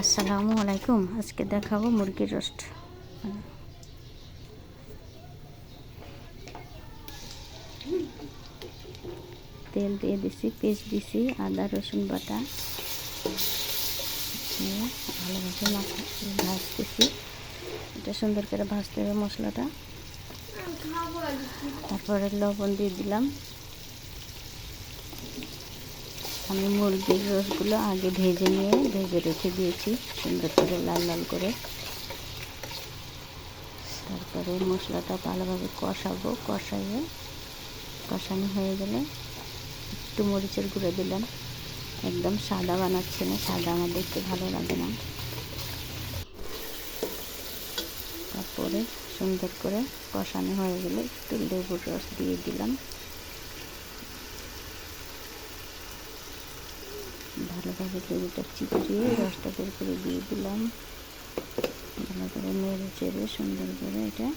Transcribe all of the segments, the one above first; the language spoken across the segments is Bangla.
আসসালামু আলাইকুম। আজকে দেখাবো মুরগির রোস্ট। তেল দিয়ে দিছি, পেস্ট দিছি, আদা, রসুন বাটা। ভালোভাবে মাখা ভাজতেছি। এটা সুন্দর করে ভাজতে হবে মশলাটা। তারপরে লবণ দিয়ে দিলাম। আমি মুরগির রসগুলো আগে ভেজে নিয়ে, ভেজে রেখে দিয়েছি, সুন্দর করে লাল লাল করে। তারপরে মশলাটা ভালোভাবে কষাবো, কষাইয়ে, কষানো হয়ে গেলে একটু মরিচের গুঁড়ো দিলাম। একদম সাদা বানাচ্ছে না, সাদা আমার দেখতে ভালো লাগে না। তারপরে সুন্দর করে কষানো হয়ে গেলে একটু লেবুর রস দিয়ে দিলাম। ভালোভাবে লেবুটা চিপিয়ে রসটা বের করে দিয়ে দিলাম। ভালো করে নেড়ে চেড়ে সুন্দর করে এটা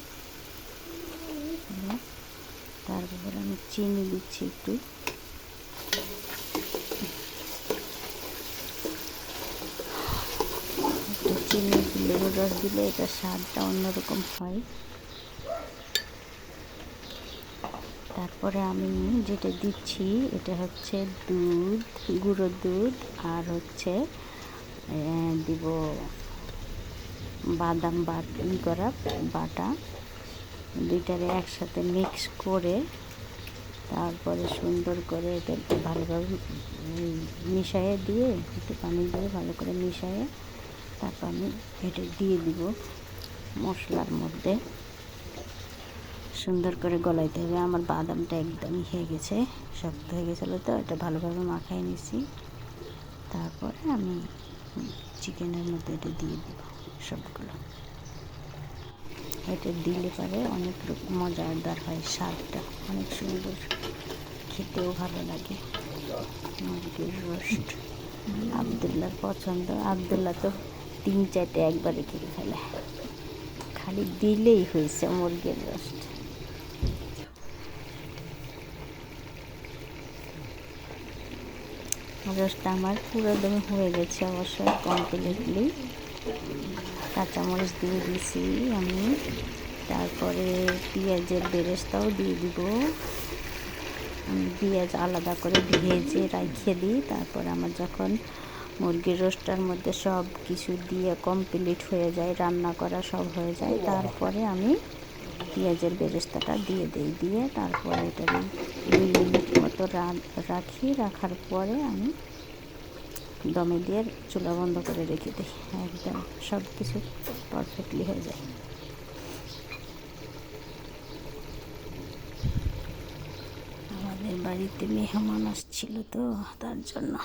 তারপর আমি চিনি দিচ্ছি একটু। একটু চিনি লেবুর রস দিলে এটা স্বাদটা অন্যরকম হয়। তারপরে আমি যেটা দিচ্ছি, এটা হচ্ছে দুধ, গুঁড়ো দুধ, আর হচ্ছে দিব বাদাম বাট ই করা বাটা। দুইটারে একসাথে মিক্স করে তারপরে সুন্দর করে এটা ভালোভাবে মিশাইয়ে দিয়ে, একটু পানি দিয়ে ভালো করে মিশাইয়ে তারপর আমি এটা দিয়ে দিব মশলার মধ্যে। সুন্দর করে গলাইতে হবে। আমার বাদামটা একদমই হয়ে গেছে, শক্ত হয়ে গেছিল তো, এটা ভালোভাবে মাখাই নিছি। তারপরে আমি চিকেনের মধ্যে এটা দিয়ে দিব সবগুলো। এটা দিলে পরে অনেক মজাদার হয়, স্বাদটা অনেক সুন্দর, খেতেও ভালো লাগে। মুরগির রোস্ট। আবদুল্লার পছন্দ। আবদুল্লা তো তিন চারটে একবারে খেয়ে ফেলে। খালি দিলেই হয়েছে মুরগির রোস্ট। রসটা আমার পুরো দমে হয়ে গেছে অবশ্যই কমপ্লিটলি কাঁচামরিচ দিয়ে দিছি আমি। তারপরে পেঁয়াজের বেরেস্তাও দিয়ে দিব। আমি পেঁয়াজ আলাদা করে ভেজে রাখিয়ে দিই। তারপর আমার যখন মুরগির রোস্টার মধ্যে সব কিছু দিয়ে কমপ্লিট হয়ে যায়, রান্না করা সব হয়ে যায়, তারপরে আমি পেঁয়াজের বেরেস্তাটা দিয়ে দিই। দিয়ে তারপরে এটা দুই মিনিট রাখি রাখার পরে আমি দমে দিয়ে চুলা বন্ধ করে রেখে দিই। একদম সব কিছু পারফেক্টলি হয়ে যায়। আমাদের বাড়িতে মেহমান আসছিল তো, তার জন্য।